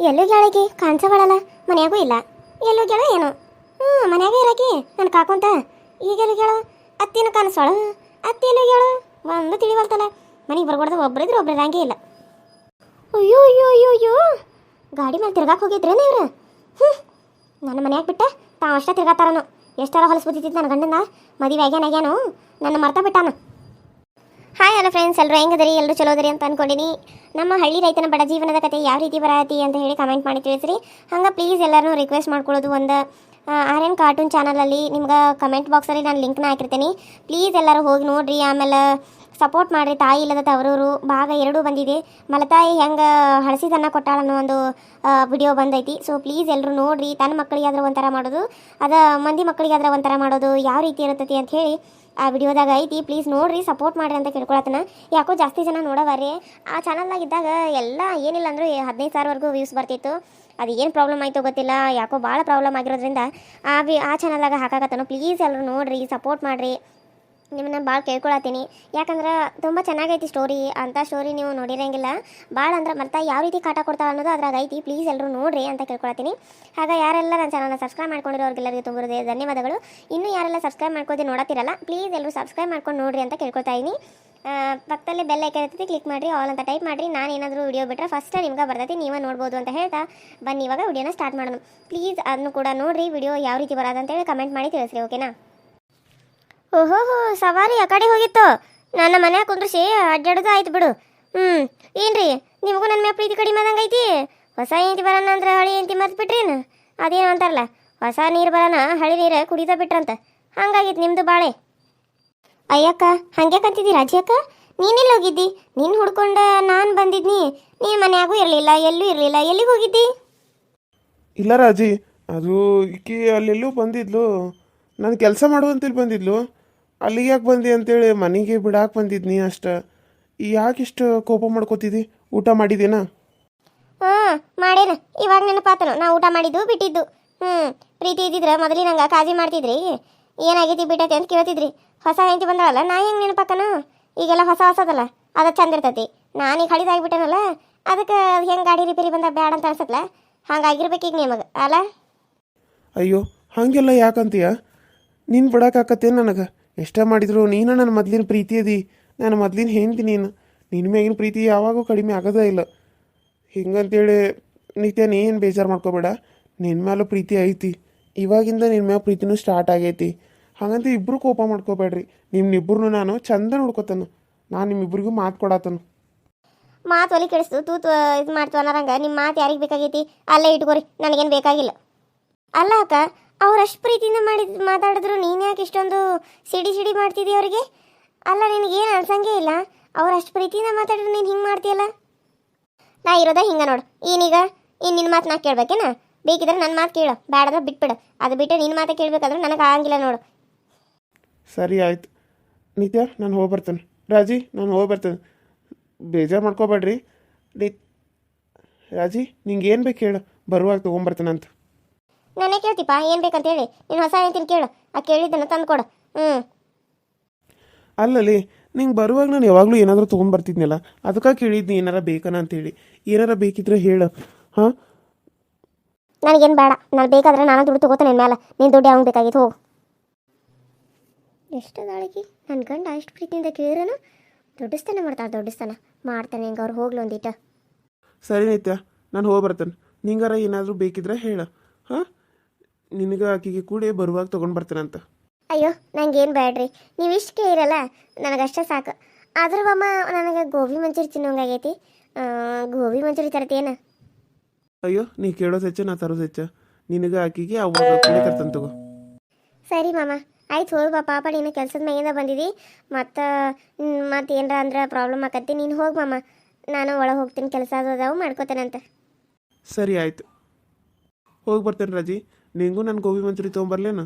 ಎಲ್ಲೂ ಗೆಳಗಿ ಕಾಣಿಸಬಾಳಲ್ಲ ಮನೆಯಾಗೂ ಇಲ್ಲ. ಎಲ್ಲೂ ಗೆಳ ಏನು? ಹ್ಞೂ ಮನೆಯಾಗ ಇರಾಕಿ. ನಾನು ಕಾಕೊಂತ. ಗೆಳು ಅತ್ತಿನ ಕಾಣಿಸೋಳು. ಅತ್ತಿ ಗೆಳು ಒಂದು ತಿಳಿವಲ್ತಲ್ಲ. ಮನೆಗೆ ಬರ್ಬಾರ್ದು. ಒಬ್ಬರಿದ್ರೆ ಒಬ್ರು ಇರಂಗೇ ಇಲ್ಲ. ಅಯ್ಯೋ ಅಯ್ಯೋ ಅಯ್ಯೋ ಅಯ್ಯೋ. ಗಾಡಿ ಮೇಲೆ ತಿರ್ಗಾಕ್ ಹೋಗಿದ್ರೇನ ಇವ್ರು? ಹ್ಞೂ ನನ್ನ ಮನೆಯಾಗ ಬಿಟ್ಟ. ತಾವು ಅಷ್ಟೇ ತಿರ್ಗಾತಾರನು. ಎಷ್ಟಾರ ಹೊಲಸು ಬಿದ್ದಿತ್ತು ನನ್ನ ಗಂಡನ ಮದುವೆ ಆಗ್ಯಾನ ಆಗ್ಯಾನು. ನನ್ನ ಮರ್ತ ಬಿಟ್ಟಾನ. ಹಾಯ್ ಹಲೋ ಫ್ರೆಂಡ್ಸ್ ಎಲ್ಲರೂ ಹೆಂಗದರಿ ಎಲ್ಲರೂ ಚಲೋ ಅದರಿ ಅಂತ ಅನ್ಕೊಂಡಿನಿ. ನಮ್ಮ ಹಳ್ಳಿ ರೈತನ ಬಡ ಜೀವನದ ಕತೆ ಯಾವ ರೀತಿ ಬರತಿ ಅಂತ ಹೇಳಿ ಕಮೆಂಟ್ ಮಾಡಿ ತಿಳಿಸ್ರಿ. ಹಂಗೆ ಪ್ಲೀಸ್ ಎಲ್ಲರೂ ರಿಕ್ವೆಸ್ಟ್ ಮಾಡ್ಕೊಳ್ಳೋದು ಒಂದು ಆರ್ ಎನ್ ಕಾರ್ಟೂನ್ ಚಾನಲಲ್ಲಿ ನಿಮ್ಗೆ ಕಮೆಂಟ್ ಬಾಕ್ಸಲ್ಲಿ ನಾನು ಲಿಂಕ್ನ ಹಾಕಿರ್ತೀನಿ. ಪ್ಲೀಸ್ ಎಲ್ಲರೂ ಹೋಗಿ ನೋಡ್ರಿ. ಆಮೇಲೆ ಸಪೋರ್ಟ್ ಮಾಡಿರಿ ತಾಯಿ ಇಲ್ಲದ ತವರೂರು. ಭಾಗ ಎರಡೂ ಬಂದಿದೆ. ಮಲತಾಯಿ ಹೆಂಗೆ ಹಳಸಿದನ್ನ ಕೊಟ್ಟಾಳ ಅನ್ನೋ ಒಂದು ವಿಡಿಯೋ ಬಂದೈತಿ. ಸೊ ಪ್ಲೀಸ್ ಎಲ್ಲರೂ ನೋಡ್ರಿ. ತನ್ನ ಮಕ್ಕಳಿಗಾದ್ರೆ ಒಂಥರ ಮಾಡೋದು. ಅದ ಮಂದಿ ಮಕ್ಕಳಿಗಾದ್ರೆ ಒಂಥರ ಮಾಡೋದು. ಯಾವ ರೀತಿ ಇರ್ತೈತಿ ಅಂತ ಹೇಳಿ ಆ ವಿಡಿಯೋದಾಗ ಐತಿ. ಪ್ಲೀಸ್ ನೋಡ್ರಿ ಸಪೋರ್ಟ್ ಮಾಡ್ರಿ ಅಂತ ಕೇಳ್ಕೊಳತನ ಯಾಕೋ ಜಾಸ್ತಿ ಜನ ನೋಡವರಿ ಆ ಚಾನಲ್ನಾಗಿದ್ದಾಗ ಎಲ್ಲ ಏನಿಲ್ಲ ಅಂದ್ರೆ ಹದಿನೈದು ಸಾವಿರವರೆಗೂ ವ್ಯೂಸ್ ಬರ್ತಿತ್ತು. ಅದು ಏನು ಪ್ರಾಬ್ಲಮ್ ಆಯಿತು ಗೊತ್ತಿಲ್ಲ. ಯಾಕೋ ಭಾಳ ಪ್ರಾಬ್ಲಮ್ ಆಗಿರೋದ್ರಿಂದ ಆ ವಿ, ಆ ಚಾನಲ್ದಾಗ ಹಾಕಾಕತ್ತನೋ. ಪ್ಲೀಸ್ ಎಲ್ಲರೂ ನೋಡ್ರಿ ಸಪೋರ್ಟ್ ಮಾಡಿರಿ. ನಿಮ್ಮನ್ನ ಭಾಳ ಕೇಳ್ಕೊಳತ್ತೀನಿ. ಯಾಕಂದ್ರೆ ತುಂಬ ಚೆನ್ನಾಗೈತಿ ಸ್ಟೋರಿ ಅಂತ ಸ್ಟೋರಿ ನೀವು ನೋಡಿರಂಗಿಲ್ಲ. ಭಾಳ ಅಂದ್ರೆ ಮತ್ತೆ ಯಾವ ರೀತಿ ಕಾಟ ಕೊಡ್ತಾಳೆ ಅನ್ನೋದು ಅದ್ರಾಗ ಐತಿ. ಪ್ಲೀಸ್ ಎಲ್ಲರೂ ನೋಡ್ರಿ ಅಂತ ಕೇಳ್ಕೊಳತ್ತೀನಿ. ಹಾಗೆ ಯಾರೆಲ್ಲ ನನ್ನ ಚಾನಲ್ನ ಸಬ್ಸ್ಕ್ರೈಬ್ ಮಾಡ್ಕೊಂಡಿರೋರಿಗೆಲ್ಲರಿಗೂ ತುಂಬ ಹೃದಯ ಧನ್ಯವಾದಗಳು. ಇನ್ನೂ ಯಾರೆಲ್ಲ ಸಬ್ಸ್ಕ್ರೈಬ್ ಮಾಡ್ಕೋದಿ ನೋಡತ್ತಿರಲ್ಲ ಪ್ಲೀಸ್ ಎಲ್ಲರೂ ಸಬ್ಸ್ಕ್ರೈಬ್ ಮಾಡ್ಕೊಂಡು ನೋಡ್ರಿ ಅಂತ ಕೇಳ್ಕೊತಾ ಇದೀನಿ. ಆ, ಪಕ್ಕದಲ್ಲಿ ಬೆಲ್ ಐಕನ್ ಇರ್ತೈತಿ ಕ್ಲಿಕ್ ಮಾಡಿರಿ ಆಲ್ ಅಂತ ಟೈಪ್ ಮಾಡಿರಿ. ನಾನು ಏನಾದರೂ ವಿಡಿಯೋ ಬಿಟ್ಟರೆ ಫಸ್ಟ್ ನಿಮ್ಗೆ ಬರ್ತೈತಿ ನೀವೇ ನೋಡ್ಬೋದು ಅಂತ ಹೇಳ್ತಾ ಬನ್ನಿ ಇವಾಗ ವಿಡಿಯೋನ ಸ್ಟಾರ್ಟ್ ಮಾಡೋಣ. ಪ್ಲೀಸ್ ಅದನ್ನು ಕೂಡ ನೋಡಿರಿ ವಿಡಿಯೋ ಯಾವ ರೀತಿ ಬರೋದಂತೇಳಿ ಕಮೆಂಟ್ ಮಾಡಿ ತಿಳಿಸ್ರಿ ಓಕೆನಾ ಓಹೋ, ಸವಾರಿ ಆ ಕಡೆ ಹೋಗಿತ್ತು. ನನ್ನ ಮನ್ಯಾಗ ಕುಂದ್ರಿಸಿ ಅಡ್ಡಾಡೋದು ಆಯ್ತು ಬಿಡು. ಹ್ಞೂ ಏನ್ರಿ, ನಿಮಗೂ ನನ್ನ ಮ್ಯಾಗ ಪ್ರೀತಿ ಕಡಿಮೆ ಆದಂಗೆ ಐತಿ? ಹೊಸ ಹೆಂಡತಿ ಬರೋಣ ಅಂದ್ರೆ ಹಳಿ ಏಂತಿ ಮರ್ತು ಬಿಟ್ರೇನು? ಅದೇನು ಅಂತಾರಲ್ಲ, ಹೊಸ ನೀರು ಬರೋಣ, ಹಳಿ ನೀರು ಕುಡಿತಾ ಬಿಟ್ರಂತ. ಹಂಗಾಗಿತ್ತು ನಿಮ್ಮದು ಬಾಳೆ. ಅಯ್ಯಕ್ಕ, ಹಂಗೆ ಕಂತಿದ್ದಿ ರಾಜಿಯಕ್ಕ? ನೀನೆಲ್ಲಿ ಹೋಗಿದ್ದಿ? ನೀನು ಹುಡ್ಕೊಂಡ ನಾನು ಬಂದಿದ್ನಿ. ನೀನು ಮನೆಯಾಗೂ ಇರಲಿಲ್ಲ, ಎಲ್ಲೂ ಇರಲಿಲ್ಲ. ಎಲ್ಲಿಗೆ ಹೋಗಿದ್ದಿ? ಇಲ್ಲ ರಾಜಿ, ಅದು ಈಕಿ ಅಲ್ಲೆಲ್ಲೂ ಬಂದಿದ್ಲು. ನಾನು ಕೆಲಸ ಮಾಡುವಂತೇಳಿ ಬಂದಿದ್ಲು. ಅಲ್ಲಿಗೆ ಯಾಕೆ ಬಂದಿ ಅಂತೇಳಿ ಮನೆಗೆ ಬಿಡಾಕೆ ಬಂದಿದ್ನಿ ಅಷ್ಟ? ಯಾಕಿಷ್ಟು ಇಷ್ಟು ಕೋಪ ಮಾಡ್ಕೋತಿದ್ದಿ ಊಟ ಮಾಡಿದೇನಾ? ಹಾಂ ಮಾಡೇನ ಇವಾಗ ನೆನಪಾತನು. ನಾ ಊಟ ಮಾಡಿದ್ದು ಬಿಟ್ಟಿದ್ದು. ಹ್ಞೂ ಪ್ರೀತಿ ಇದ್ದಿದ್ರೆ ಮೊದಲಿ ನಂಗೆ ಕಾಜಿ ಮಾಡ್ತಿದ್ರಿ. ಏನಾಗೈತಿ ಬಿಟ್ಟೈತಿ ಅಂತ ಕೇಳ್ತಿದ್ರಿ. ಹೊಸ ಹೆಂಡತಿ ಬಂದಳಲ್ಲ ನಾ ಹೆಂಗೆ ನೆನಪಾಕನು? ಈಗೆಲ್ಲ ಹೊಸ ಹೊಸದಲ್ಲ ಅದು ಚಂದ ಇರ್ತೈತಿ. ಈಗ ಹಳಿದಾಗಿಬಿಟ್ಟನಲ್ಲ ಅದಕ್ಕೆ ಹೆಂಗೆ ಗಾಡಿ ರಿಪೇರಿ ಬಂದ ಬ್ಯಾಡ ಅಂತ ಅನ್ಸತ್ಲ? ಹಂಗಾಗಿರ್ಬೇಕು ಈಗ ನಿಮಗೆ ಅಲ್ಲ? ಅಯ್ಯೋ ಹಾಗೆಲ್ಲ ಯಾಕಂತೀಯ? ನೀನು ಬಿಡೋಕ್ಕಾಕತ್ತೇನು ನನಗೆ? ಎಷ್ಟೇ ಮಾಡಿದ್ರು, ನೀನು ನನ್ನ ಮೊದಲಿನ ಪ್ರೀತಿ ಅದಿ. ನಾನು ಮೊದ್ಲಿನ ಹೆಂಡ್ತಿ ನೀನು. ನಿನ್ನ ಮ್ಯಾಗಿನ ಪ್ರೀತಿ ಯಾವಾಗೂ ಕಡಿಮೆ ಆಗೋದೇ ಇಲ್ಲ. ಹಿಂಗಂತೇಳಿ ನಿತ್ಯ ನೀನು ಬೇಜಾರು ಮಾಡ್ಕೋಬೇಡ. ನಿನ್ನ ಮೇಲೂ ಪ್ರೀತಿ ಐತಿ. ಇವಾಗಿಂದ ನಿನ್ನ ಮ್ಯಾಲ ಪ್ರೀತಿನೂ ಸ್ಟಾರ್ಟ್ ಆಗೈತಿ. ಹಾಗಂತ ಇಬ್ಬರು ಕೋಪ ಮಾಡ್ಕೋಬೇಡ್ರಿ. ನಿಮ್ಮನ್ನಿಬ್ಬರನ್ನು ನಾನು ಚಂದ ನೋಡ್ಕೋತಾನು. ನಾನು ನಿಮ್ಮಿಬ್ಬರಿಗೂ ಮಾತು ಕೊಡಾತನು. ಮಾತು ಒಲಿ ಕೆಡಿಸ್ತು. ತೂತು ಇದು ಮಾಡ್ತು ಅನ್ನೋರಂಗ. ನಿಮ್ಮ ಮಾತು ಯಾರಿಗೆ ಬೇಕಾಗೈತಿ? ಅಲ್ಲೇ ಇಟ್ಕೋರಿ. ನನಗೇನು ಬೇಕಾಗಿಲ್ಲ. ಅಲ್ಲ ಅಕ್ಕ ಅವ್ರು ಅಷ್ಟು ಪ್ರೀತಿಯಿಂದ ಮಾಡಿದ್, ಮಾತಾಡಿದ್ರು. ನೀನು ಯಾಕೆ ಇಷ್ಟೊಂದು ಸಿಡಿ ಸಿಡಿ ಮಾಡ್ತಿದ್ದೀಯ ಅವರಿಗೆ? ಅಲ್ಲ ನಿನಗೇನು ಅನ್ಸಂಗೆ ಇಲ್ಲ. ಅವ್ರು ಅಷ್ಟು ಪ್ರೀತಿಯಿಂದ ಮಾತಾಡಿದ್ರು ನೀನು ಹಿಂಗೆ ಮಾಡ್ತೀಯಲ್ಲ? ನಾ ಇರೋದ ಹಿಂಗೆ ನೋಡು. ಏನೀಗ ಇನ್ನು ನಿನ್ನ ಮಾತು ನಾ ಕೇಳ್ಬೇಕೇನ? ಬೇಕಿದ್ರೆ ನನ್ನ ಮಾತು ಕೇಳು. ಬೇಡದ ಬಿಟ್ಬಿಡು. ಅದು ಬಿಟ್ಟು ನಿನ್ನ ಮಾತು ಕೇಳಬೇಕಾದ್ರೆ ನನಗೆ ಆಗಂಗಿಲ್ಲ ನೋಡು. ಸರಿ ಆಯ್ತು. ನಿತ್ಯ, ನಾನು ಹೋಗ್ಬರ್ತೇನೆ ರಾಜಿ, ನಾನು ಹೋಗ್ಬರ್ತೇನೆ ಬೇಜಾರು ಮಾಡ್ಕೋಬೇಡ್ರಿ. ನಿ ರಾಜಿ, ನಿಂಗೆ ಏನು ಬೇಕು ಹೇಳು. ಬರುವಾಗ ತೊಗೊಂಬರ್ತೇನೆ ಅಂತ. ನಾನೇ ಕೇಳ್ತಿಪ್ಪ ಏನು ಬೇಕಂತ ಹೇಳಿ. ನೀನು ಹೊಸ ಹೇಳ್ತೀನಿ ಕೇಳು. ಆ ಕೇಳಿದ್ದನ್ನು ತಂದು ಕೊಡು ಹ್ಞೂ ಅಲ್ಲಲ್ಲಿ ನಿಂಗೆ ಬರುವಾಗ ನಾನು ಯಾವಾಗಲೂ ಏನಾದರೂ ತೊಗೊಂಬರ್ತಿದ್ನಲ್ಲ ಅದಕ್ಕೆ ಕೇಳಿದ್ನಿ ಏನಾರ ಬೇಕನ ಅಂತೇಳಿ. ಏನಾರ ಬೇಕಿದ್ರೆ ಹೇಳು. ಹಾಂ? ನನಗೇನು ಬೇಡ. ನಾನು ಬೇಕಾದ್ರೆ ನಾನು ದುಡ್ಡು ತಗೋತೇನೆ ಮೇಲೆ ನೀನು ದುಡ್ಡು ಯಾವಾಗ ಬೇಕಾಗಿತ್ತು ಹೋಗು. ಎಷ್ಟು ದಾಳಿಗೆ ನನ್ನ ಗಂಡ ಅಷ್ಟು ಪ್ರೀತಿಯಿಂದ ಕೇಳಿರೋನು ದೊಡ್ಡಿಸ್ತಾನೆ ಮಾಡ್ತಾಳೆ ದೊಡ್ಡಿಸ್ತಾನೆ. ಮಾಡ್ತಾನೆ ಹಿಂಗೆ ಅವ್ರು ಹೋಗ್ಲಿ ಒಂದಿಟ. ಸರಿ ನಿತ್ಯ ನಾನು ಹೋಗಿ ಬರ್ತೇನೆ. ನಿಂಗಾರ ಏನಾದರೂ ಬೇಕಿದ್ರೆ ಹೇಳು. ಹಾಂ? ನಿನಗೆ ಆಕೆಗೆ ಕೂಡಿ ಬರುವಾಗ ತೊಗೊಂಡು ಬರ್ತೇನೆ ಅಂತ. ಅಯ್ಯೋ ನಂಗೇನು ಬೇಡ್ರಿ. ನೀವು ಇಷ್ಟು ಕೇಳಿರಲ್ಲ ನನಗಷ್ಟೇ ಸಾಕು. ಆದ್ರೂ ಅಮ್ಮ ನನಗೆ ಗೋಬಿ ಮಂಚೂರಿ ತಿನ್ನೋಂಗಾಗೈತಿ ಆ, ಗೋಬಿ ಮಂಚೂರಿ ತರ್ತೀಯೇನ ಅಯ್ಯೋ ನೀ ಕೇಳೋದು ಹೆಚ್ಚ ನಾ ತರೋದು ಹೆಚ್ಚ ನಿನಗೆ ಆಕೆಗೆ ಅವಾಗ ಕೂಡಿ ತರ್ತೇನೆ ತಗೋ. ಸರಿ ಮಾಮ ಆಯ್ತು ಹೋಗಿ ಬಾ ಪಾಪ ನೀನು ಕೆಲಸದ ಮೇಗಿಂದ ಬಂದಿದಿ. ಮತ್ತು ಮತ್ತು ಏನರ ಅಂದ್ರೆ ಪ್ರಾಬ್ಲಮ್ ಆಕತ್ತಿ ನೀನು ಹೋಗಿ ಮಾಮ. ನಾನು ಒಳಗೆ ಹೋಗ್ತೀನಿ ಕೆಲಸ ಅದಾವು ಮಾಡ್ಕೋತೇನಂತ. ಸರಿ ಆಯ್ತು. ಹೋಗಿ ಬರ್ತೇನೆ ರಾಜಿ. ನಿಂಗೂ ನನ್ನ ಗೋಬಿ ಮಂಚೂರಿ ತೊಗೊಂಬರ್ಲೇನು?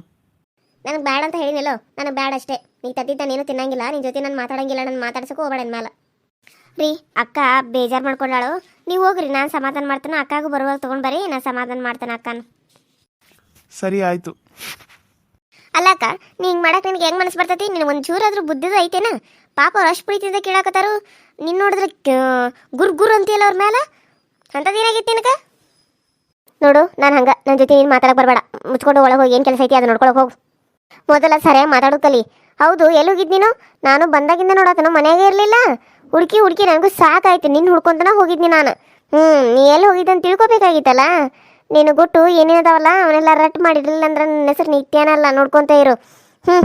ನನಗೆ ಬ್ಯಾಡ ಅಂತ ಹೇಳಿನಲ್ಲೋ ನನಗೆ ಬ್ಯಾಡ ಅಷ್ಟೇ. ನೀ ತದ್ದಿದ್ದ ನೀನು ತಿನ್ನಂಗಿಲ್ಲ ನಿನ್ನ ಜೊತೆ ನಾನು ಮಾತಾಡಂಗಿಲ್ಲ ನಾನು ಮಾತಾಡ್ಸಕ್ಕೆ ಹೋಗ್ಬೇಡ ಮೇಲೆ ರೀ ಅಕ್ಕ ಬೇಜಾರು ಮಾಡ್ಕೊಂಡಾಳು. ನೀವು ಹೋಗ್ರಿ ನಾನು ಸಮಾಧಾನ ಮಾಡ್ತೇನೆ ಅಕ್ಕಾಗೂ ಬರುವಾಗ ತೊಗೊಂಡು ಬರ್ರಿ ನಾನು ಸಮಾಧಾನ ಮಾಡ್ತಾನೆ ಅಕ್ಕನ. ಸರಿ ಆಯಿತು. ಅಲ್ಲ ಅಕ್ಕ ನೀ ಹಿಂಗೆ ಮಾಡಕ್ಕೆ ನಿನಗೆ ಹೆಂಗೆ ಮನಸ್ಸು ಬರ್ತೈತಿ? ನಿನಗೆ ಒಂದು ಚೂರಾದ್ರೂ ಬುದ್ಧಿದು ಐತೇನ? ಪಾಪ ಅವ್ರು ಅಷ್ಟು ಪ್ರೀತಿಯಿಂದ ಕೇಳಾಕತ್ತಾರು. ನಿನ್ನ ನೋಡಿದ್ರೆ ಗುರ್ ಗುರ್ ಅಂತೀಯಲ್ಲ ಅವ್ರ ಮೇಲೆ ಅಂಥದ್ದು ಏನಾಗಿತ್ತು ನಿನಗೆ? ನೋಡು, ನಾನು ಹಂಗ. ನನ್ನ ಜೊತೆ ನೀನು ಮಾತಾಡಕ್ಕೆ ಬರಬೇಡ. ಮುಚ್ಕೊಂಡು ಒಳಗೆ ಹೋಗಿ ಏನು ಕೆಲಸ ಐತಿ ಅದು ನೋಡ್ಕೊಳಕ್ ಹೋಗು. ಮೊದಲ ಸರಿ ಮಾತಾಡೋ ಹೌದು, ಎಲ್ಲಿ ನೀನು? ನಾನು ಬಂದಾಗಿಂದ ನೋಡೋತನು ಮನೆಯಾಗೆ ಇರಲಿಲ್ಲ. ಹುಡುಕಿ ಹುಡುಕಿ ನನಗೂ ಸಾಕಾಯ್ತು. ನಿನ್ನ ಹುಡ್ಕೊಂತನ ಹೋಗಿದ್ನಿ ನಾನು. ಹ್ಞೂ ನೀ ಎಲ್ಲಿ ಹೋಗಿದ್ದೆ ಅಂತ ತಿಳ್ಕೊಬೇಕಾಗಿತ್ತಲ್ಲ? ನೀನು ಗುಟ್ಟು ಏನೇನದಾವಲ್ಲ, ಅವನ್ನೆಲ್ಲ ರಟ್ ಮಾಡಿರಲಿಲ್ಲ ಅಂದ್ರೆ ನನ್ನ ಹೆಸರು ನಿತ್ಯನಲ್ಲ ನೋಡ್ಕೊತ ಇರು. ಹ್ಞೂ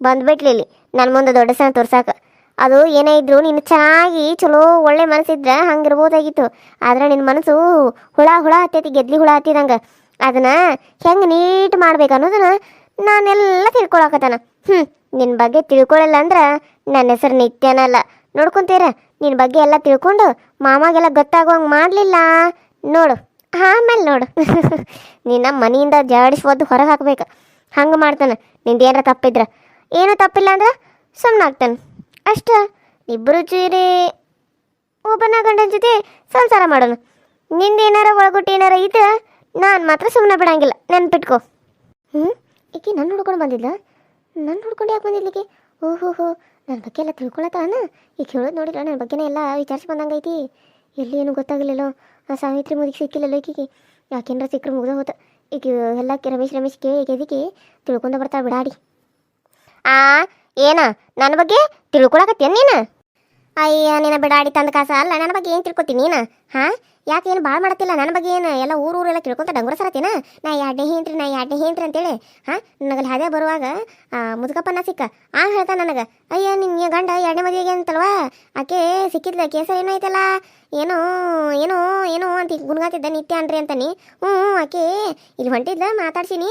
ಬಂದ್ಬಿಟ್ಲಿ ಇಲ್ಲಿ ನನ್ನ ಮುಂದೆ ದೊಡ್ಡ ಸಣ್ಣ ತೋರ್ಸಾಕ. ಅದು ಏನೇ ಇದ್ರು ನೀನು ಚೆನ್ನಾಗಿ ಚಲೋ ಒಳ್ಳೆ ಮನಸ್ಸಿದ್ರೆ ಹಂಗಿರ್ಬೋದಾಗಿತ್ತು. ಆದ್ರೆ ನಿನ್ನ ಮನಸ್ಸು ಹುಳ ಹುಳ ಹತ್ತೈತಿ, ಗೆದ್ಲಿ ಹುಳ ಹತ್ತಿದಂಗೆ ಅದನ್ನ ಹೆಂಗೆ ನೀಟ್ ಮಾಡ್ಬೇಕು ಅನ್ನೋದನ್ನ ನಾನೆಲ್ಲ ತಿಳ್ಕೊಳಕತ್ತಾನ. ಹ್ಞೂ ನಿನ್ನ ಬಗ್ಗೆ ತಿಳ್ಕೊಳ್ಳಿಲ್ಲ ಅಂದ್ರೆ ನನ್ನ ಹೆಸರು ನಿತ್ಯನಲ್ಲ ನೋಡ್ಕೊಂತೀರ ನಿನ್ನ ಬಗ್ಗೆ ಎಲ್ಲ ತಿಳ್ಕೊಂಡು ಮಾಮಾಗೆಲ್ಲ ಗೊತ್ತಾಗುವಂಗೆ ಮಾಡಲಿಲ್ಲ. ನೋಡು, ಆಮೇಲೆ ನೋಡು. ನಿನ್ನ ಮನೆಯಿಂದ ಜಾಡಿಸ್ಬೋದು, ಹೊರಗೆ ಹಾಕ್ಬೇಕು. ಹಂಗೆ ಮಾಡ್ತಾನೆ. ನಿಂದು ಏನಾರ ತಪ್ಪಿದ್ರ? ಏನೂ ತಪ್ಪಿಲ್ಲ ಅಂದ್ರೆ ಸುಮ್ಮನೆ ಆಗ್ತಾನೆ ಅಷ್ಟ ಇಬ್ಬರು ಚೀರಿ ಒಬ್ಬನ ಗಂಡನ ಜೊತೆ ಸಂಸಾರ ಮಾಡೋಣ. ನಿಂದ ಏನಾರ ಒಳಗೊಟ್ಟು ಏನಾರ ಇದ್ದ ನಾನು ಮಾತ್ರ ಸುಮ್ಮನೆ ಬಿಡಂಗಿಲ್ಲ. ನೆನ್ಪಿಟ್ಕೋ. ಹ್ಞೂ ಈಕೆ ನನ್ನ ಹುಡ್ಕೊಂಡು ಬಂದಿದ್ದ ನನ್ನ ಹುಡ್ಕೊಂಡು ಯಾಕೆ ಬಂದಿದ್ಲಿಕ್ಕೆ? ಓಹೋ ಹೋ ನನ್ನ ಬಗ್ಗೆ ಎಲ್ಲ ತಿಳ್ಕೊಳತ್ತಾನ? ಈಗ ಹೇಳೋದು ನೋಡಿಲ್ಲ ನನ್ನ ಬಗ್ಗೆನೇ ಎಲ್ಲ ವಿಚಾರಿಸಿ ಬಂದಂಗೈತಿ. ಎಲ್ಲಿ ಏನು ಗೊತ್ತಾಗಲಿಲ್ಲೋ ಆ ಸಾವಿತ್ರಿ ಮುದಿಗೆ ಸಿಕ್ಕಿಲ್ಲಲ್ಲೋ ಈಕಿಗೆ. ಯಾಕೆಂದ್ರೆ ಸಿಕ್ಕರು ಮುಗ್ದ ಹೋತ. ಈಗ ಎಲ್ಲ ರಮೇಶ್ ರಮೇಶ್ ಕೇಳಿ ಇದಕ್ಕೆ ತಿಳ್ಕೊಂಡ ಬರ್ತಾ ಬಿಡಾಡಿ. ಆ ಏನ? ನನ್ನ ಬಗ್ಗೆ ತಿಳ್ಕೊಳಕತ್ತೇನ ನೀನು? ಅಯ್ಯ, ನಿನ್ನ ಬಿಡಾಡಿ ತಂದ ಕಾಸ ಅಲ್ಲ ನನ್ನ ಬಗ್ಗೆ ಏನು ತಿಳ್ಕೊತೀನಿ ನೀನು? ಹಾಂ? ಯಾಕೆ ಏನು ಭಾಳ ಮಾಡತ್ತಿಲ್ಲ? ನನ್ನ ಬಗ್ಗೆ ಏನು ಎಲ್ಲ ಊರು ಊರೆಲ್ಲ ಕೇಳ್ಕೊಂತ ಡಂಗುರ ಸರತೀನ ನಾ ಎರಡನೇ ಹೇಂತ್ರಿ ನಾ ಎರಡನೇ ಹೇಂತ್ರಿ ಅಂತೇಳಿ, ಹಾಂ ನನಗಲ್ಲಿ ಹಾದೇ ಬರುವಾಗ ಮುದುಕಪ್ಪನ ಸಿಕ್ಕ. ಆ ಹೇಳ್ತಾ ನನಗೆ, ಅಯ್ಯ ನಿನ್ನ ಗಂಡ ಎರಡನೇ ಮದುವೆಗೆ ಅಂತಲ್ವಾ? ಆಕೆ ಸಿಕ್ಕಿದ್ಲ, ಕೇಸ ಐತಲ್ಲ? ಏನೋ ಏನೋ ಏನೋ ಅಂತ ಗುಣಗಾತಿದ್ದ ನಿತ್ಯ ಅನ್ರಿ ಅಂತಾನೆ. ಹ್ಞೂ ಆಕೆ, ಇಲ್ಲಿ ಹೊಂಟಿದ್ಲ, ಮಾತಾಡ್ಸಿನಿ.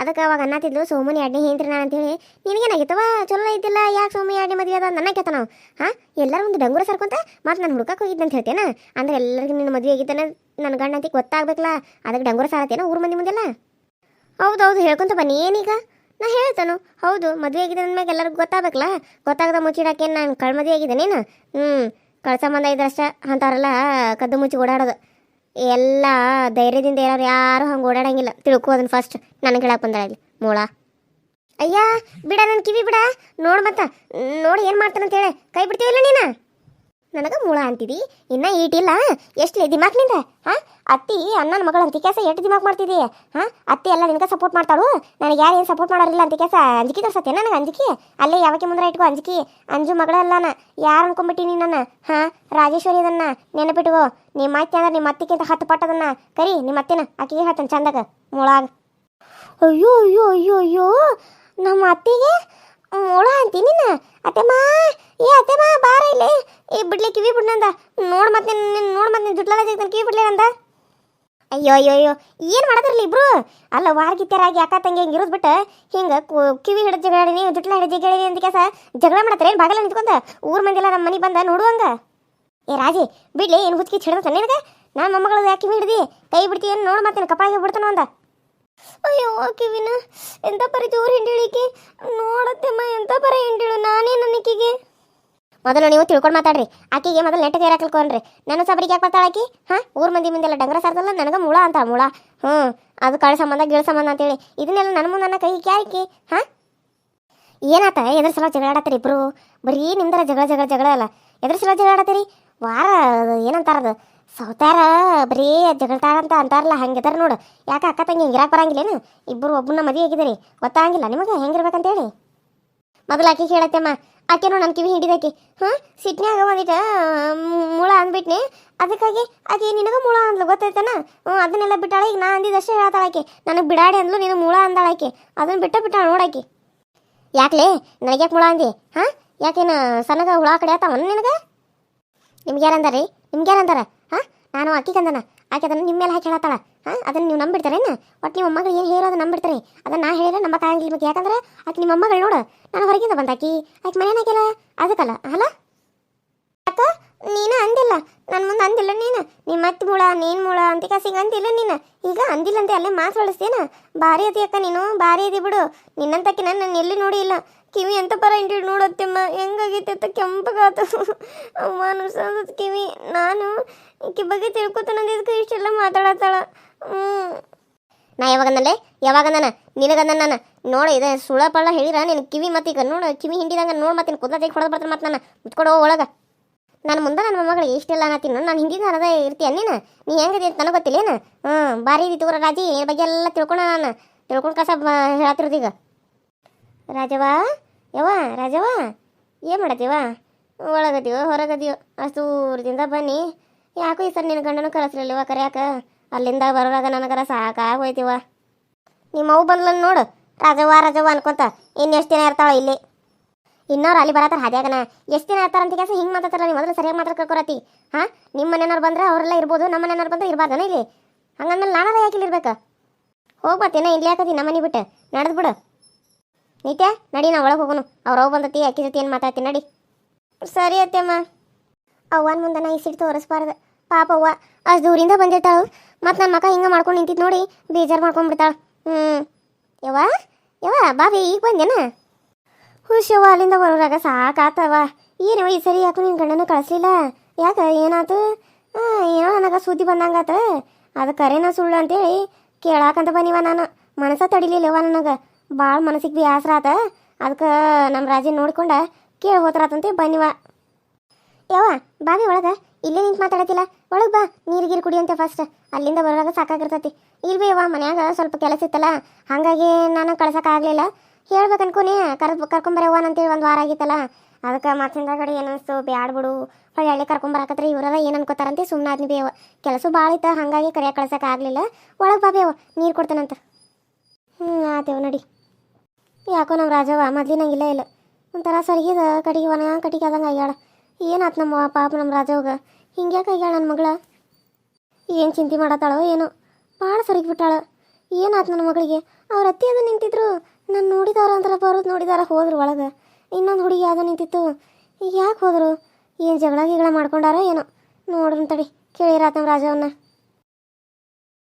ಅದಕ್ಕೆ ಅವಾಗ ಅನ್ನತ್ತಿದ್ಲು ಸೋಮನಿ ಎರಡನೇ ಹೇಂತ್ರಿ ನಾನು ಅಂತೇಳಿ. ನಿನಗೇನಾಗಿತ್ತವ ಚಲೋ ಐತಿಲ್ಲ ಯಾಕೆ ಸೋಮ ಎರಡನೇ ಮದುವೆ ಅದ ನನ್ನ ಕೇತ ನಾವು ಹಾಂ, ಎಲ್ಲರೂ ಒಂದು ಡಂಗುರ ಸರ್ಕೊಂತ ಮತ್ತು ನಾನು ಹುಡುಕಕ್ಕೆ ಹೋಗಿದ್ದೆ ಅಂತ ಹೇಳ್ತೇನ? ಅಂದ್ರೆ ಎಲ್ಲರಿಗೂ ನಿನ್ನ ಮದುವೆ ಆಗಿದ್ದಾನೆ ನನ್ನ ಗಂಡ ಅಂತ ಗೊತ್ತಾಗ್ಬೇಕಲ್ಲ? ಅದಕ್ಕೆ ಡಂಗೂರ ಸಾರತ್ತೇನೋ ಊರು ಮಂದಿ ಮುಂದೆಲ್ಲ? ಹೌದು ಹೇಳ್ಕೊಂತ ಬನ್ನಿ ಏನೀಗ ನಾ ಹೇಳ್ತಾನು. ಹೌದು, ಮದುವೆ ಆಗಿದೆ ಅಂದ್ಮ್ಯಾಗ ಎಲ್ಲರಿಗೂ ಗೊತ್ತಾಗಬೇಕಲ್ಲ? ಗೊತ್ತಾಗದ ಮುಚ್ಚಿಡಕ್ಕೆ ನಾನು ಕಳ್ ಮದುವೆ ಆಗಿದ್ದೇನೇನು ಹ್ಞೂ ಕಳ್ ಸಂಬಂಧ ಇದ್ದಷ್ಟೇ ಅಂತಾರಲ್ಲ, ಕದ್ದು ಮುಚ್ಚಿ ಓಡಾಡೋದು. ಎಲ್ಲ ಧೈರ್ಯದಿಂದ ಇರೋರು ಯಾರು ಹಂಗೆ ಓಡಾಡಂಗಿಲ್ಲ. ತಿಳ್ಕೊ ಅದನ್ನ ಫಸ್ಟ್ ನನಗೆ ಹೇಳಕ್ಕೆ ಬಂದಾಳೆ ಇಲ್ಲಿ, ಮೂಳ. ಅಯ್ಯ, ಬಿಡ ನನ್ನ ಕಿವಿ ಬಿಡ. ನೋಡು ಮತ್ತ, ನೋಡಿ ಏನು ಮಾಡ್ತಾನಂತ ಹೇಳಿ. ಕೈ ಬಿಡ್ತೀವಿಲ್ಲ ನೀನು? ನನಗೆ ಮೂಳ ಅಂತಿದಿ? ಇನ್ನ ಈಟಿಲ್ಲ ಎಷ್ಟಲೇ ದಿಮಾಕ್ನಿಂದ, ಹಾ? ಅತ್ತಿ, ಅಣ್ಣನ ಮಗಳು ಅಂತ ಕೆಲಸ ಎಷ್ಟು ದಿಮಾಕ್ ಮಾಡ್ತಿದಿ? ಹಾ? ಅತ್ತಿ ಎಲ್ಲ ನಿನಗೆ ಸಪೋರ್ಟ್ ಮಾಡ್ತಾಳು? ನನಗೆ ಯಾರು ಏನು ಸಪೋರ್ಟ್ ಮಾಡೋರಿಲ್ಲ ಅಂತ ಕೆಲಸ? ಅಂಜಿಕೆ ತೋರ್ಸತ್ತೆ ನನಗೆ ಅಂಜಿಕೆ? ಅಲ್ಲೇ ಯಾವಕ್ಕೆ ಮುಂದೆ ಇಟ್ಕೋ ಅಂಜಿಕೆ? ಅಂಜು ಮಗಳಲ್ಲನ, ಯಾರು ಅನ್ಕೊಂಬಿಟ್ಟಿ ನನ್ನ? ಹಾ? ರಾಜೇಶ್ವರಿ ಅದನ್ನ ನೆನಪಿಟ್ಕೋ. ನಿಮ್ಮ ಅತ್ತೆ ಅಂದ್ರೆ ನಿಮ್ಮ ಅತ್ತಿಗಿಂತ ಹತ್ತು ಪಟ್ಟದನ್ನ ಕರಿ ನಿಮ್ಮ ಅತ್ತೆನ ಆಕಿಗೆ ಹತ್ತನ ಚಂದಾಗ. ಮುಳಾಗ ಅಯ್ಯೋ ಅಯ್ಯೋ ಅಯ್ಯೋ ಅಯ್ಯೋ! ನಮ್ಮ ಅತ್ತಿಗೆ ಮುಳ ಅಂತೀನಿ ಅತ್ತೆಮ್ಮ ಏ ಅತ್ತೆಮ್ಮ ಬಾರ ಇಲ್ಲಿ. ಏ, ಬಿಡ್ಲಿ, ಕಿವಿ ಬಿಡ್ನಂದ ನೋಡ್ ಮತ್ತೆ ನಿನ್ನ ನೋಡ್ ಮತ್ತೆ ನಿನ್ನ ಕಿವಿ ಬಿಡ್ಲಿ ಅಂದ. ಅಯ್ಯೋ ಅಯ್ಯೋ ಅಯ್ಯೋ, ಏನು ಮಾಡದ್ರಲ್ಲ ಇಬ್ರು? ಅಲ್ಲ ವಾರಗಿತ್ಯರಾಗಿ ಅಕ್ಕ ತಂಗಿ ಹಿಂಗೆ ಇರೋದು ಬಿಟ್ಟು ಹಿಂಗೆ ಕಿವಿ ಹಿಡಿದು ಜಗಳಾಡಿನಿ ಜುಟ್ಲ ಹಿಡಿದು ಜಗಳಿನಿ ಅಂತ ಕೆಲಸ ಜಗಳ ಮಾಡತ್ತಾರೆ ಏನು ಬಾಗಲ ನಿಂತ್ಕೊಂಡ? ಊರ ಮಂದಿ ಎಲ್ಲ ನಮ್ಮ ಮನೆ ಬಂದ ನೋಡುವಂಗ ಏ, ರಾಜಿ, ಬಿಡ್ಲಿ, ಏನು ಹುಚ್ಚಿ ಹಿಡ್ದ ನಿನಗೆ? ನಾನು ಮೊಮ್ಮಗಳು ಯಾಕೆ ಕಿವಿ ಹಿಡ್ದಿ? ಕೈ ಬಿಡ್ತೀವಿ ನೋಡು ಮತ್ತೆ ಕಪಾಳಿಗೆ ಬಿಡ್ತಾನ ಅಂದ. ಅಯ್ಯೋ, ಕಿವಿನ, ಎಂತ ಪರಿ ಜೋರು ಹಿಂಡಿಳಿಕೆ? ನೋಡತ್ತೆಮ್ಮ, ಎಂತ ಪರ ಹಿಂಡಿಳು ನಾನೇ ನನ್ನಿಕಿಗೆ ಮೊದಲು ನೀವು ತಿಳ್ಕೊಂಡು ಮಾತಾಡ್ರಿ. ಆಕಿಗೆ ಮೊದಲು ನೆಟ್ಟ ಕೈ ಹಾಕಲ್ಕೊಂಡ್ರಿ ನನ್ನ ಸಬರಿಗೆ ಯಾಕೆ ಬರ್ತಾಳೆ ಆಕಿ? ಹಾ? ಊರ್ ಮಂದಿ ಮುಂದೆಲ್ಲ ಡಂಗರ ಸಾರ್ದಲ್ಲ, ನನಗೆ ಮುಳ ಅಂತ, ಮುಳ. ಹ್ಞೂ. ಅದು ಕಳ ಸಂಬಂಧ, ಗಿಳ ಸಂಬಂಧ ಅಂತೇಳಿ. ಇದನ್ನೆಲ್ಲ ನನ್ನ ಮುಂದೆ ನನ್ನ ಕೈ ಕ್ಯಾಕಿ ಹಾ? ಏನಾತ? ಎದ್ರ ಸಲ ಜಗಳ ಇಬ್ರು? ಬರೀ ನಿಮ್ದರ ಜಗಳ ಜಗಳ ಜಗಳ ಅಲ್ಲ. ಎದ್ರ ಸಲ ಜಗಳ ಆಡತ್ತೀರಿ? ವಾರ ಏನಂತಾರದು ಸೌತಾರ, ಬರೀ ಜಗಳತಾರ ಅಂತ ಅಂತಾರಲ್ಲ, ಹಂಗಿದಾರ ನೋಡು. ಯಾಕೆ ಅಕ್ಕ ತಂಗಿ ಹಿಂಗಿರಾಕ್ ಬರಂಗಿಲ್ಲೇನು ಇಬ್ಬರು ಒಬ್ಬನ ಮದುವೆ ಆಗಿದ್ದೀರಿ ಗೊತ್ತಾಗಿಲ್ಲ ನಿಮಗೆ ಹೆಂಗಿರ್ಬೇಕಂತೇಳಿ. ಮೊದಲು ಆಕೆ ಹೇಳತ್ತಮ್ಮ ಆಕೆನೂ ನನ್ನ ಕಿವಿ ಹಿಡಿದಾಕಿ ಹಾಂ, ಸಿಟ್ನ್ಯಾಗ ಒಂದಿಟ ಮುಳ ಅಂದ್ಬಿಟ್ನೆ. ಅದಕ್ಕಾಗಿ ಆಕೆ ನಿನಗೂ ಮುಳ ಅಂದ್ಲು ಗೊತ್ತೈತನ ಹ್ಞೂ ಅದನ್ನೆಲ್ಲ ಬಿಟ್ಟಾಳೆ. ಈಗ ನಾ ಅಂದಿದ್ದಷ್ಟೇ ಹೇಳ್ತಾಳ ಆಕೆ. ನನಗೆ ಬಿಡಾಡಿ ಅಂದ್ಲು, ನೀನು ಮುಳ ಅಂದಾಳಾಕೆ ಅದನ್ನ ಬಿಟ್ಟ ಬಿಟ್ಟಾಳ ನೋಡಾಕಿ ಯಾಕ್ಲೇ? ನನಗೆ ಯಾಕೆ ಮುಳ ಅಂದಿ? ಹಾಂ, ಯಾಕೇನು ಸನಗ ಹುಳ ಕಡೆ ಆತಾವ ನಿನಗೆ? ನಿಮ್ಗೆ ಯಾರಂದಾರಿ ನಿಮ್ಗೆ ಯಾರಂದಾರ ಹಾಂ, ನಾನು ಅಕ್ಕಿ ಕಂದನ ಆಕೆ ಅದನ್ನು ನಿಮ್ಮ ಮೇಲೆ ಹಾಕಿ ಹೇಳತ್ತಾಳ. ಹಾಂ, ಅದನ್ನು ನೀವು ನಂಬಿಡ್ತಾರೇನು ಒಟ್ಟು ನಿಮ್ಮ ಮಗಳು ಏನು ಹೇಳೋದು ನಂಬಿಡ್ತಾರೆ ಅದನ್ನು ನಾ ಹೇಳಿದ್ರೆ ನಂಬಕ್ಕಾಗಿಲ್ಲ ಬಗ್ಗೆ ಯಾಕಂದ್ರೆ ಆಕೆ ನಿಮ್ಮ ಮಗಳು ನೋಡು, ನಾನು ಹೊರಗಿಂದ ಬಂದಾಕಿ, ಆಕೆ ಮನೇನ ಹಾಕಿಲ್ಲ ಅದಕ್ಕಲ್ಲ, ಅಲ್ಲ? ಅಕ್ಕ ನೀನು ಅಂದಿಲ್ಲ. ನನ್ನ ಮುಂದೆ ಅಂದಿಲ್ಲ ನೀನು. ನಿಮ್ಮ ಅತ್ತೆ ಮೂಳ, ನೀನು ಮೂಳ ಅಂತ ಕಾಸಿಗೆ ಅಂದಿಲ್ಲ ನೀನು. ಈಗ ಅಂದಿಲ್ಲ ಅಂತ ಅಲ್ಲೇ ಮಾತು ಹೊಳಿಸ್ತೇನ ಭಾರಿ ಅದಿ ಅಕ್ಕ ನೀನು, ಭಾರಿ ಅದಿ ಬಿಡು. ನಿನ್ನಂತಕ್ಕೆ ನಾನು ಎಲ್ಲಿ ನೋಡಿ ಇಲ್ಲ. ಕಿವಿ ಎಂತ ಪರ ಇಂಟಿ ನೋಡತ್ತೆಮ್ಮ ಹೆಂಗಾಗೈತೆ ಅಂತ ಕೆಂಪಗಾತ. ಮಾನುಸದ ಕಿವಿ. ನಾನು ಈಕೆ ಬಗ್ಗೆ ತಿಳ್ಕೊತಾನಂದಿದ್ದಕ್ಕೆ ಇಷ್ಟೆಲ್ಲ ಮಾತಾಡತ್ತಾಳ. ಹ್ಞೂ ನಾ ಯಾವಾಗ ಯಾವಾಗಂದನ ನಿನಗಂದ ನಾನು? ನೋಡಿ, ಇದು ಸುಳ ಹೇಳಿರ ನಿನ್ನ ಕಿವಿ ಮತ್ತೆ ಈಗ ನೋಡು, ಕಿವಿ ಹಿಂಡಿದಂಗ ನೋಡಿ ಮತ್ತೆ ಕುದ್ಲ ತೆಗಿ ಹೊಡೆದು ಬರ್ತಾನೆ ಮತ್ತೆ ನಾನು. ಮುತ್ಕೊಡೋ ಒಳಗೆ. ನಾನು ಮುಂದೆ ನನ್ನ ಮೊಮ್ಮಗಳಿಗೆ ಇಷ್ಟೆಲ್ಲ ಅನ್ನತ್ತೀನಿ ನಾನು ಹಿಂದಿನ ಅರದ ಇರ್ತೀಯ ನೀನು? ನೀ ಹೆಂಗದಿ ಅಂತ ನನಗೆ ಗೊತ್ತಿಲ್ಲ ಏನು? ಹ್ಞೂ ಭಾರಿ ಇದಿ ತಗೋರ ರಾಜಿ ಈ ಬಗ್ಗೆ ಎಲ್ಲ ತಿಳ್ಕೊಳ ನಾನು. ತಿಳ್ಕೊಂಡು ಕಸ ಹೇಳತ್ತಿರೋದು ಈಗ. ರಾಜವ್ವ, ಯವ್ವ, ರಾಜವ್ವ, ಏನು ಮಾಡತ್ತೀವ ಒಳಗದೀವ ಹೊರಗದೀವ ಅಷ್ಟು ಊರದಿಂದ ಬನ್ನಿ. ಯಾಕೋ ಈ ಸರ್ ನಿನ್ನ ಗಂಡನ ಕರೆಸ್ಲಿಲ್ಲವ ಕರ್ಯಾಕ ಅಲ್ಲಿಂದ ಬರೋರಾಗ ನನಗರ ಸಾಕಾಗೋಯ್ತಿವ ನಿಮ್ಮ ಅವು ಬಂದ್ಲ ನೋಡು. ರಾಜವ್ವ ರಾಜವ್ವ ಅನ್ಕೊಂತ ಇನ್ನು ಎಷ್ಟು ದಿನ ಇರ್ತಾವ ಇಲ್ಲಿ. ಇನ್ನವ್ರು ಅಲ್ಲಿ ಬರತ್ತಾರ ಹಾದ್ಯಾಗನ? ಎಷ್ಟು ದಿನ ಇರ್ತಾರ ಅಂತ ಕೆಲಸ ಹಿಂಗೆ ಮಾತಾಡ್ತಾರ ನೀವು ಮೊದಲು ಸರಿಯಾಗಿ ಮಾತ್ರ ಕರ್ಕೊರತಿ. ಹಾಂ? ನಿಮ್ಮ ಮನೆಯವ್ರು ಬಂದ್ರೆ ಅವರೆಲ್ಲ ಇರ್ಬೋದು, ನಮ್ಮ ಮನೆಯವ್ರು ಬಂದ್ರೆ ಇರಬಾರ್ದನ ಇಲ್ಲಿ? ಹಂಗಂದ್ಮೇಲೆ ನಾನದ ಯಾಕೆ ಇಲ್ಲಿ ಇರ್ಬೇಕು? ಹೋಗ್ಬತ್ತೇನ ಇಲ್ಲಿ ಹಾಕತಿ ನಮ್ಮ ಮನೆ ಬಿಟ್ಟು. ನಡೆದು ಬಿಡು. ನಿತ್ಯ, ನಡಿ ನಾ ಒಳಗೆ ಹೋಗೋನು. ಅವ್ರು ಅವು ಬಂದತಿ, ಅಕ್ಕಿ ಜೊತೆ ಏನು ಮಾತಾಡ್ತೀನಿ ನಡಿ. ಸರಿ ಅತ್ತೆಮ್ಮ. ಅವ್ವನ ಮುಂದೆ ನಾ ಈ ಸಿಟ್ಟು ತೋರಿಸ್ಬಾರ್ದು. ಪಾಪ ಅವ್ವ. ಅಷ್ಟು ದೂರಿಂದ ಬಂದಿರ್ತಾಳು ಮತ್ತು ನನ್ನ ಮಕ್ಕ ಹಿಂಗೆ ಮಾಡ್ಕೊಂಡು ನಿಂತಿದ್ದು ನೋಡಿ ಬೇಜಾರು ಮಾಡ್ಕೊಂಡ್ಬಿಡ್ತಾಳೆ ಹ್ಞೂ ಯವ್ವ? ಯವ್ವ, ಬಾಬಿ, ಈಗ ಬಂದೆನ ಹುಷವ್ವ ಅಲ್ಲಿಂದ ಬರೋರಾಗ ಸಾಕಾತವ ಏನವ ಈ ಸರಿ ಯಾಕೋ ನಿನ್ನ ಗಂಡನ ಕಳಿಸ್ಲಿಲ್ಲ? ಯಾಕೆ, ಏನಾತು? ಏನೋ ನನಗೆ ಸುದ್ದಿ ಬಂದಂಗಾತ. ಅದು ಕರೆನ ಸುಳ್ಳು ಅಂತೇಳಿ ಕೇಳಾಕಂತ ಬನ್ನಿವ ನಾನು. ಮನಸ ತಡಿಲಿಲ್ಲವ ನನಗೆ. ಭಾಳ ಮನಸ್ಸಿಗೆ ಬೇಸರ ಆತ. ಅದಕ್ಕೆ ನಮ್ಮ ರಾಜಿ ನೋಡ್ಕೊಂಡ ಕೇಳಿ ಹೋತ್ರಾತಂತೆ ಬನ್ನಿವ ಯಾವ ಬಾವಿ ಒಳಗ ಇಲ್ಲೇ ನಿಂತು ಮಾತಾಡತಿಲ್ಲ ಒಳಗೆ ಬಾ, ನೀರು ಗೀರು ಕುಡಿ ಅಂತ ಫಸ್ಟ್ ಅಲ್ಲಿಂದ ಬರೋವಾಗ ಸಾಕಾಗಿರ್ತತಿ. ಇಲ್ಲಿ ಬಿ ಯವ್ವ, ಮನ್ಯಾಗ ಸ್ವಲ್ಪ ಕೆಲಸ ಇತ್ತಲ್ಲ, ಹಾಗಾಗಿ ನಾನು ಕಳ್ಸೋಕ್ಕಾಗಲಿಲ್ಲ ಹೇಳ್ಬೇಕು ಅನ್ಕೋನಿ, ಕರೆದು ಕರ್ಕೊಂಬರವ್ವ ಅಂತೇಳಿ ಒಂದು ವಾರ ಆಗಿತ್ತಲ್ಲ. ಅದಕ್ಕೆ ಮತ್ತಿಂದ ಕಡೆ ಏನಿಸ್ತು ಬ್ಯಾಡ್ ಬಿಡು. ಹೊಳ್ಳಿ ಹಳ್ಳಿ ಕರ್ಕೊಂಬರಕತ್ರಿ ಇವರೆಲ್ಲ ಏನು ಅನ್ಕೋತಾರಂತೆ ಸುಮ್ಮನೆ ಆದ್ನಿ ಬೇವ ಕೆಲಸ ಭಾಳ ಇತ್ತು, ಹಾಗಾಗಿ ಕರೆಯ ಕಳ್ಸೋಕ್ಕಾಗಲಿಲ್ಲ ಒಳಗೆ ಬಾ ಬೇವ ನೀರು ಕೊಡ್ತೇನಂತ ಹ್ಞೂ ಆತೇವ ನಡಿ. ಯಾಕೋ ನಮ್ಮ ರಾಜವ್ವ ಮೊದ್ಲಿನಂಗಿಲ್ಲ ಇಲ್ಲ ಒಂಥರ ಸರಿಗಿದ ಕಡಿಗೆ ಒಣ ಕಟ್ಟಿಗೆ ಆದಂಗೆ ಆಗ್ಯಾಳ. ಏನಾತ್ ನಮ್ಮ ಪಾಪ ನಮ್ಮ ರಾಜವ್ಗ? ಹಿಂಗ್ಯಾಕೆ ಆಗ್ಯಾಳ ನನ್ನ ಮಗಳ? ಏನು ಚಿಂತೆ ಮಾಡತ್ತಾಳೋ ಏನೋ? ಭಾಳ ಸರಿಗೆ ಬಿಟ್ಟಾಳ ಏನಾತ್ ನನ್ನ ಮಗಳಿಗೆ? ಅವ್ರ ಅತ್ತಿ ಅದು ನಿಂತಿದ್ರು. ನಾನು ನೋಡಿದಾರ ಅಂದ್ರೆ ಬರೋದು ನೋಡಿದಾರ ಹೋದ್ರು ಒಳಗೆ. ಇನ್ನೊಂದು ಹುಡುಗಿ ಯಾವ್ದು ನಿಂತಿತ್ತು. ಯಾಕೆ ಹೋದರು? ಏನು ಜಗಳ ಗಿಗಳ ಮಾಡ್ಕೊಂಡಾರೋ ಏನೋ? ನೋಡ್ರಿ ತಡಿ ಕೇಳಿರಾತ್ ನಮ್ಮ ರಾಜವನ್ನ